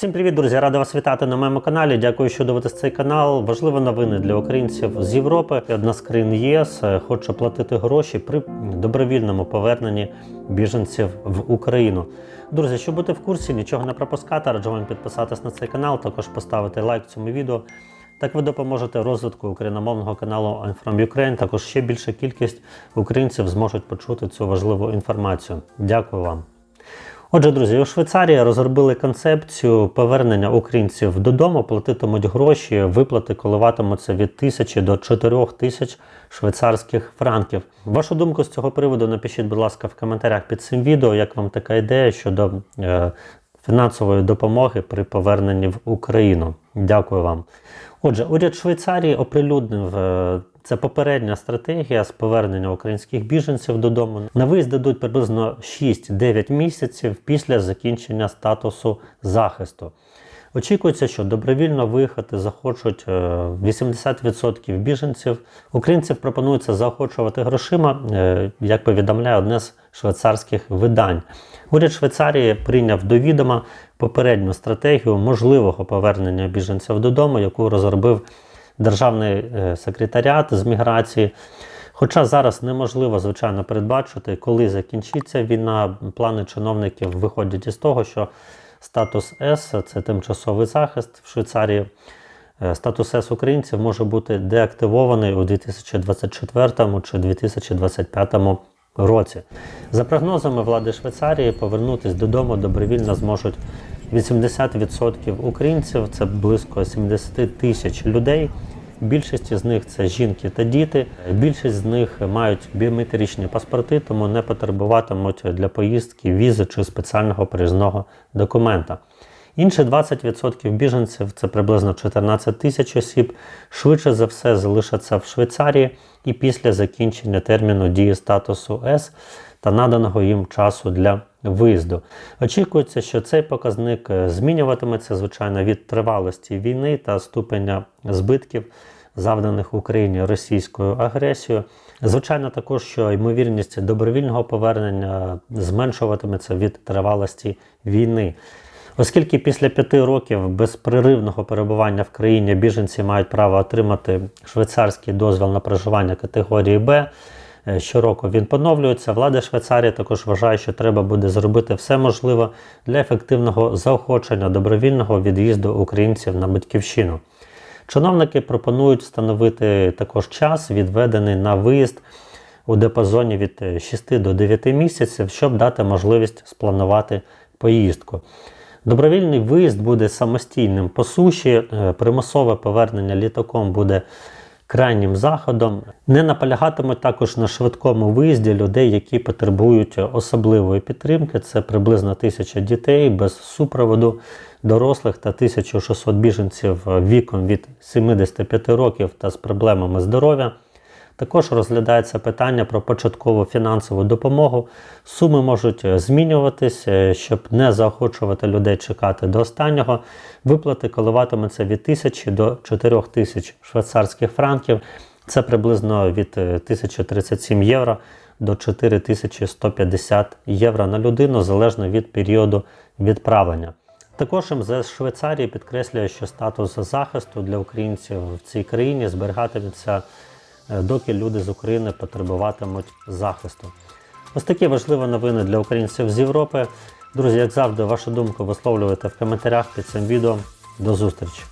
Всім привіт, друзі! Радий вас вітати на моєму каналі. Дякую, що дивитесь цей канал. Важливі новини для українців з Європи. Одна з країн ЄС е, хоче платити гроші при добровільному поверненні біженців в Україну. Друзі, щоб бути в курсі, нічого не пропускати, раджу вам підписатись на цей канал, також поставити лайк цьому відео. Так ви допоможете розвитку україномовного каналу I'm from Ukraine. Також ще більша кількість українців зможуть почути цю важливу інформацію. Дякую вам. Отже, друзі, у Швейцарії розробили концепцію повернення українців додому, платитимуть гроші, виплати коливатимуться від тисячі до чотирьох тисяч швейцарських франків. Вашу думку з цього приводу напишіть, будь ласка, в коментарях під цим відео, як вам така ідея щодо е, фінансової допомоги при поверненні в Україну. Дякую вам. Отже, уряд Швейцарії оприлюднив е, це попередня стратегія з повернення українських біженців додому. На виїзд дадуть приблизно 6-9 місяців після закінчення статусу захисту. Очікується, що добровільно виїхати захочуть е, 80% біженців. Українців пропонується заохочувати грошима, е, як повідомляє одне з швейцарських видань. Уряд Швейцарії прийняв до відома попередню стратегію можливого повернення біженців додому, яку розробив державний е, секретаріат з міграції. Хоча зараз неможливо, звичайно, передбачити, коли закінчиться війна, плани чиновників виходять із того, що статус С це тимчасовий захист в Швейцарії. Е, Статус С українців може бути деактивований у 2024 чи 2025 році. За прогнозами влади Швейцарії, повернутися додому добровільно зможуть 80% українців, це близько 70 тисяч людей. Більшість з них це жінки та діти. Більшість з них мають біометричні паспорти, тому не потребуватимуть для поїздки візи чи спеціального проїзного документа. Інші 20% біженців, це приблизно 14 тисяч осіб, швидше за все залишаться в Швейцарії і після закінчення терміну дії статусу С та наданого їм часу для виїзду. Очікується, що цей показник е, змінюватиметься, звичайно, від тривалості війни та ступеня збитків, завданих Україні російською агресією. Звичайно, також, що ймовірність добровільного повернення зменшуватиметься від тривалості війни. Оскільки після п'яти років безперервного перебування в країні біженці мають право отримати швейцарський дозвіл на проживання категорії Б, щороку він поновлюється. Влада Швейцарії також вважає, що треба буде зробити все можливе для ефективного заохочення добровільного від'їзду українців на батьківщину. Чиновники пропонують встановити також час, відведений на виїзд у диапазоні від 6 до 9 місяців, щоб дати можливість спланувати поїздку. Добровільний виїзд буде самостійним по суші, е, примусове повернення літаком буде крайнім заходом. Не наполягатимуть також на швидкому виїзді людей, які потребують особливої підтримки. Це приблизно тисяча дітей без супроводу дорослих та 1600 біженців віком від 75 років та з проблемами здоров'я. Також розглядається питання про початкову фінансову допомогу. Суми можуть змінюватися, щоб не заохочувати людей чекати до останнього. Виплати коливатимуться від 1000 до 4000 швейцарських франків. Це приблизно від 1037 євро до 4150 євро на людину, залежно від періоду відправлення. Також МЗС Швейцарії підкреслює, що статус захисту для українців в цій країні зберігатиметься доки люди з України потребуватимуть захисту. Ось такі важливі новини для українців з Європи. Друзі, як завжди, вашу думку висловлюйте в коментарях під цим відео. До зустрічі!